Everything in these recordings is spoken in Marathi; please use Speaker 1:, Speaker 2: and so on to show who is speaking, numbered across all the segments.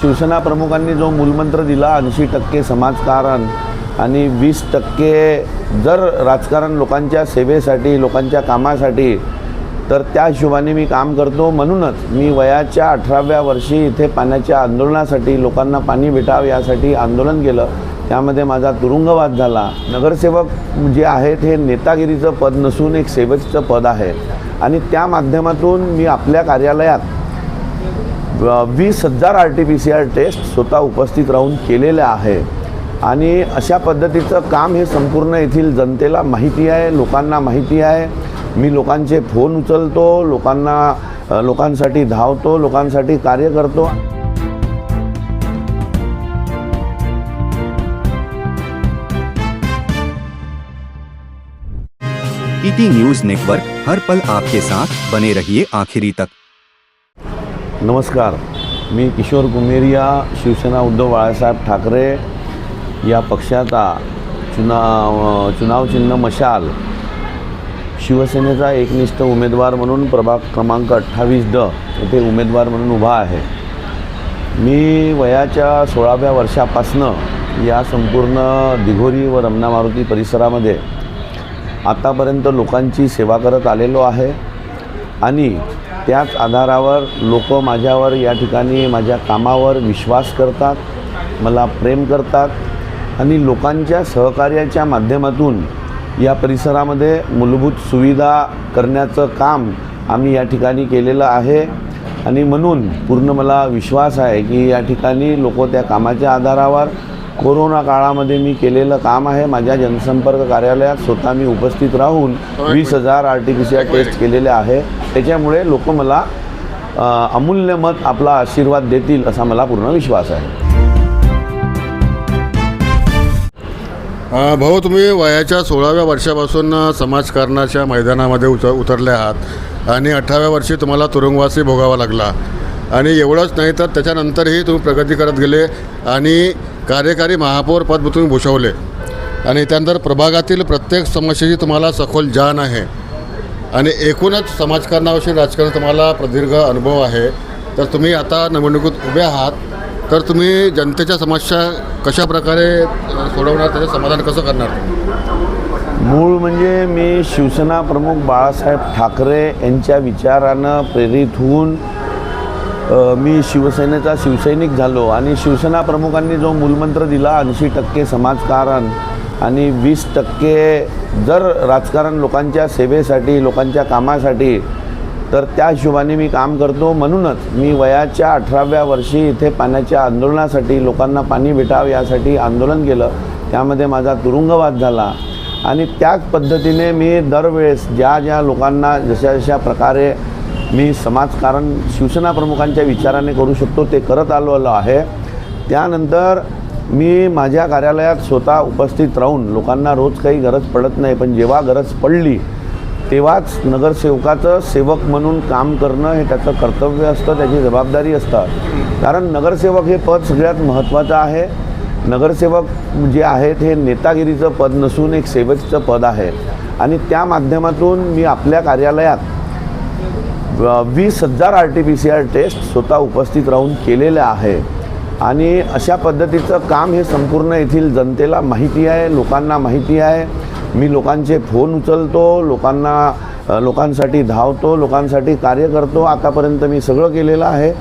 Speaker 1: शिवसेना प्रमुखांनी जो मूलमंत्र दिला ऐंशी टक्के समाजकारण आणि वीस टक्के जर राजकारण लोकांच्या सेवेसाठी लोकांच्या कामासाठी तर त्या हिशोबाने मी काम करतो. म्हणूनच मी वयाच्या अठराव्या वर्षी इथे पाण्याच्या आंदोलनासाठी लोकांना पाणी भेटावं यासाठी आंदोलन केलं. त्यामध्ये माझा तुरुंगवाद झाला. नगरसेवक जे आहेत हे नेतागिरीचं पद नसून एक सेवकचं पद आहे. आणि त्या माध्यमातून मी आपल्या कार्यालयात वीस हजार R T P C R test स्वतः उपस्थित राहून केलेल्या आहे. आणि अशा पद्धतीचं काम हे संपूर्ण येथील जनतेला माहिती आहे लोकांना माहिती आहे. मी लोकांचे फोन उचलतो लोकांना लोकांसाठी धावतो लोकांसाठी कार्य करतो.
Speaker 2: ईटी न्यूज नेटवर्क हर पल आपके साथ बने रहिए आखिरी तक।
Speaker 1: नमस्कार. मी किशोर कुमेरिया शिवसेना उद्धव बाळासाहेब ठाकरे या पक्षाचा चुनाव चुनाव चिन्ह मशाल शिवसेनेचा एकनिष्ठ उमेदवार म्हणून प्रभाग क्रमांक अठ्ठावीस ड येथे उमेदवार म्हणून उभा आहे. मी वयाच्या सोळाव्या वर्षापासनं या संपूर्ण दिघोरी व रमणा मारुती परिसरामध्ये आतापर्यंत लोकांची सेवा करत आलेलो आहे. आणि त्याच आधारावर लोक माझ्यावर या ठिकाणी माझ्या कामावर विश्वास करतात मला प्रेम करतात आणि लोकांच्या सहकार्याच्या माध्यमातून या परिसरामध्ये मूलभूत सुविधा करण्याचं काम आम्ही या ठिकाणी केलेलं आहे. आणि म्हणून पूर्ण मला विश्वास आहे की या ठिकाणी लोक त्या कामाच्या आधारावर कोरोना काळामध्ये मी केलेलं काम आहे. माझ्या जनसंपर्क कार्यालयात स्वतः मी उपस्थित राहून वीस हजार R T P C R test केलेले आहे. त्याच्यामुळे लोक मला अमूल्य मत आपला आशीर्वाद देतील असा मला पूर्ण विश्वास आहे.
Speaker 3: भाऊ तुम्ही वयाच्या सोळाव्या वर्षापासून समाजकारणाच्या मैदानामध्ये उत उतरले आहात आणि अठराव्या वर्षी तुम्हाला तुरुंगवासी भोगावा लागला. आणि एवढंच नाही तर त्याच्यानंतरही तुम्ही प्रगती करत गेले आणि कार्यकारी महापौर पद तुम्ही भूषवले. आणि त्यानंतर प्रभागातील प्रत्येक समस्येची तुम्हाला सखोल जाण आहे. आणि एकूणच समाजकारणाविषयी राजकारण तुम्हाला प्रदीर्घ अनुभव आहे. तर तुम्ही आता निवडणुकीत उभे आहात. तर तुम्ही जनतेच्या समस्या कशा प्रकारे सोडवणार त्याचं समाधान कसं करणार?
Speaker 1: मूळ म्हणजे मी शिवसेना प्रमुख बाळासाहेब ठाकरे यांच्या विचारानं प्रेरित होऊन मी शिवसेनेचा शिवसैनिक झालो आणि शिवसेना प्रमुखांनी जो मूलमंत्र दिला ऐंशी टक्के समाजकारण आणि वीस टक्के जर राजकारण लोकांच्या सेवेसाठी लोकांच्या कामासाठी तर त्या हिशोबाने मी काम करतो. म्हणूनच मी वयाच्या अठराव्या वर्षी इथे पाण्याच्या आंदोलनासाठी लोकांना पाणी भेटावं यासाठी आंदोलन केलं. त्यामध्ये माझा तुरुंगवाद झाला आणि त्याच पद्धतीने मी दरवेळेस ज्या ज्या लोकांना जशा जशा प्रकारे मी समाजकारण शिवसेना प्रमुखांच्या विचाराने करू शकतो ते करत आलेलो आहे. त्यानंतर मी माझ्या कार्यालयात स्वतः उपस्थित राहून लोकांना रोज काही गरज पडत नाही पण जेव्हा गरज पडली तेव्हाच नगरसेवकाचं सेवक म्हणून काम करणं हे त्याचं कर्तव्य असतं त्याची जबाबदारी असतं कारण नगरसेवक हे पद सगळ्यात महत्त्वाचं आहे. नगरसेवक जे आहेत हे नेतागिरीचं पद नसून एक सेवकचं पद आहे. आणि त्या माध्यमातून मी आपल्या कार्यालयात वीस हजार R T P C R test स्वतः उपस्थित राहून केलेलं आहे. आणि अशा पद्धतीचं काम हे संपूर्ण येथील जनतेला माहिती आहे लोकांना माहिती आहे. मी लोकांचे फोन उचलतो लोकांना लोकांसाठी धावतो लोकांसाठी कार्य करतो. आतापर्यंत मी सगळं केलेलं आहे.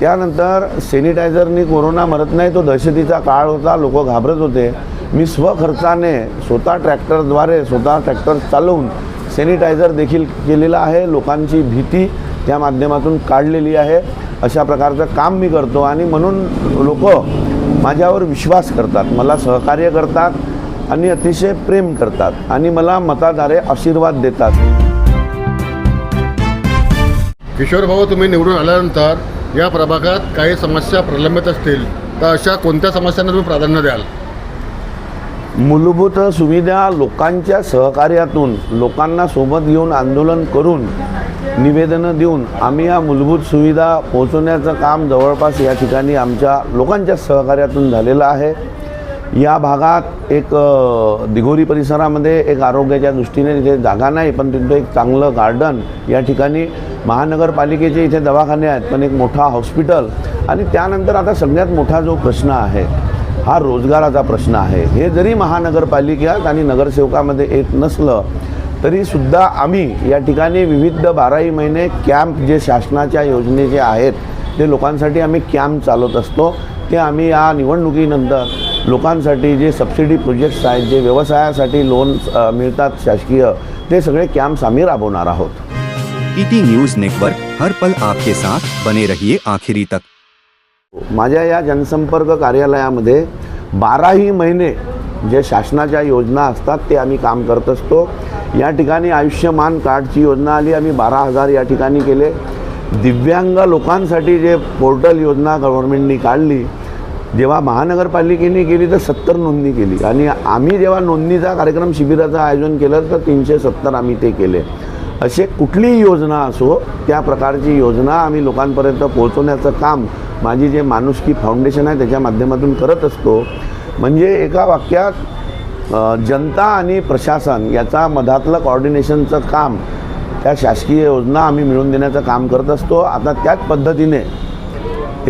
Speaker 1: त्यानंतर सॅनिटायझरनी कोरोना मरत नाही तो दहशतीचा काळ होता लोक घाबरत होते. मी स्वखर्चाने स्वतः ट्रॅक्टरद्वारे स्वतः ट्रॅक्टर चालवून सॅनिटायझर देखील केलेलं आहे. लोकांची भीती त्या माध्यमातून काढलेली आहे. अशा प्रकारचं काम मी करतो आणि म्हणून लोक माझ्यावर विश्वास करतात. मला सहकार्य करतात आणि अतिशय प्रेम करतात आणि मला मताद्वारे आशीर्वाद देतात.
Speaker 3: किशोर भाऊ तुम्ही निवडून आल्यानंतर या प्रभागात काही समस्या प्रलंबित असतील तर अशा कोणत्या समस्यांना तुम्ही प्राधान्य द्याल?
Speaker 1: मूलभूत सुविधा लोकांच्या सहकार्यातून लोकांना सोबत घेऊन आंदोलन करून निवेदनं देऊन आम्ही या मूलभूत सुविधा पोहोचवण्याचं काम जवळपास या ठिकाणी आमच्या लोकांच्या सहकार्यातून झालेलं आहे. या भागात एक दिघोरी परिसरामध्ये एक आरोग्याच्या दृष्टीने तिथे जागा नाही पण तिथं एक चांगलं गार्डन या ठिकाणी महानगरपालिकेचे इथे दवाखाने आहेत पण एक मोठा हॉस्पिटल. आणि त्यानंतर आता सगळ्यात मोठा जो प्रश्न आहे हा रोजगाराचा प्रश्न आहे. हे जरी महानगरपालिकेत आणि नगरसेवकामध्ये येत नसलं तरीसुद्धा आम्ही या ठिकाणी विविध बाराही महिने कॅम्प जे शासनाच्या योजनेचे आहेत ते लोकांसाठी आम्ही कॅम्प चालवत असतो. ते आम्ही या निवडणुकीनंतर लोकांसाठी जे सबसिडी प्रोजेक्ट्स आहेत जे व्यवसायासाठी लोन मिळतात शासकीय ते सगळे कॅम्प्स आम्ही राबवणार आहोत.
Speaker 2: ईटी न्यूज नेटवर्क हर पल आपके साथ बने रहिए आखिरी तक।
Speaker 1: माझ्या या जनसंपर्क कार्यालयामध्ये बाराही महिने जे शासनाच्या योजना असतात ते आम्ही काम करत असतो. या ठिकाणी आयुष्यमान कार्डची योजना आली आम्ही बारा हजार या ठिकाणी केले. दिव्यांग लोकांसाठी जे पोर्टल योजना गव्हर्नमेंटनी काढली जेव्हा महानगरपालिकेने केली तर सत्तर नोंदणी केली. आणि आम्ही जेव्हा नोंदणीचा कार्यक्रम शिबिराचं आयोजन केलं तर तीनशे सत्तर आम्ही ते केले. असे कुठलीही योजना असो त्या प्रकारची योजना आम्ही लोकांपर्यंत पोहोचवण्याचं काम माझी जे माणुसकी फाउंडेशन आहे त्याच्या माध्यमातून करत असतो. म्हणजे एका वाक्यात जनता आणि प्रशासन याचा मधातलं कॉर्डिनेशनचं काम त्या शासकीय योजना आम्ही मिळवून देण्याचं काम करत असतो. आता त्याच पद्धतीने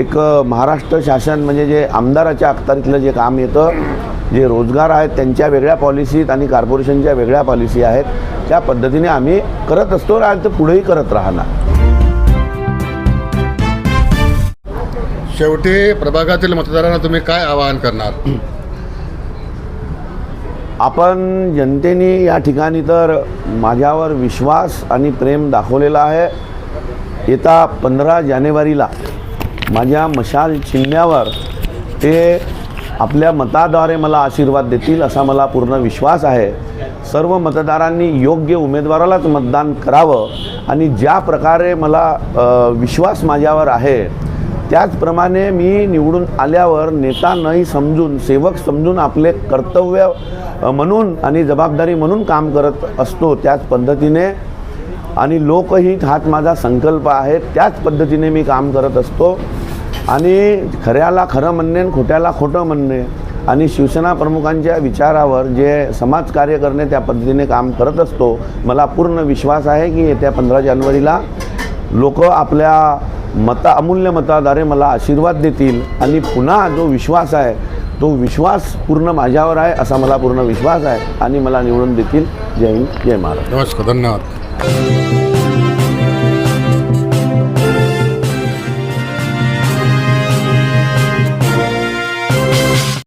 Speaker 1: एक महाराष्ट्र शासन म्हणजे जे आमदाराच्या अखतारीतलं जे काम येतं जे रोजगार आहेत त्यांच्या वेगळ्या पॉलिसीत आणि कॉर्पोरेशनच्या वेगळ्या पॉलिसी आहेत त्या पद्धतीने आम्ही करत असतो आणि ते पुढेही करत राहणार.
Speaker 3: शेवटी प्रभागातील मतदारांना तुम्ही काय आवाहन करणार?
Speaker 1: आपण जनतेने या ठिकाणी तर माझ्यावर विश्वास आणि प्रेम दाखवलेला आहे. येत्या पंधरा जानेवारीला माझ्या मशाल चिन्हावर ते आपल्या मताद्वारे मला आशीर्वाद देतील असा मला पूर्ण विश्वास आहे. सर्व मतदारांनी योग्य उमेदवारालाच मतदान करावं आणि ज्या प्रकारे मला विश्वास माझ्यावर आहे त्याचप्रमाणे मी निवडून आल्यावर नेता नाही समजून सेवक समजून आपले कर्तव्य म्हणून आणि जबाबदारी म्हणून काम करत असतो त्याच पद्धतीने. आणि लोकहित हाच माझा संकल्प आहे त्याच पद्धतीने मी काम करत असतो. आणि खऱ्याला खरं म्हणणे आणि खोट्याला खोटं म्हणणे आणि शिवसेना प्रमुखांच्या विचारावर जे समाजकार्य करणे त्या पद्धतीने काम करत असतो मला पूर्ण विश्वास आहे की येत्या पंधरा जानेवारीला लोक आपल्या मता अमूल्य मताद्वारे मला आशीर्वाद देतील आणि पुन्हा जो विश्वास आहे तो विश्वास पूर्ण माझ्यावर आहे असा मला पूर्ण विश्वास आहे आणि मला निवडून देतील. जय हिंद जय महाराज
Speaker 3: नमस्कार धन्यवाद.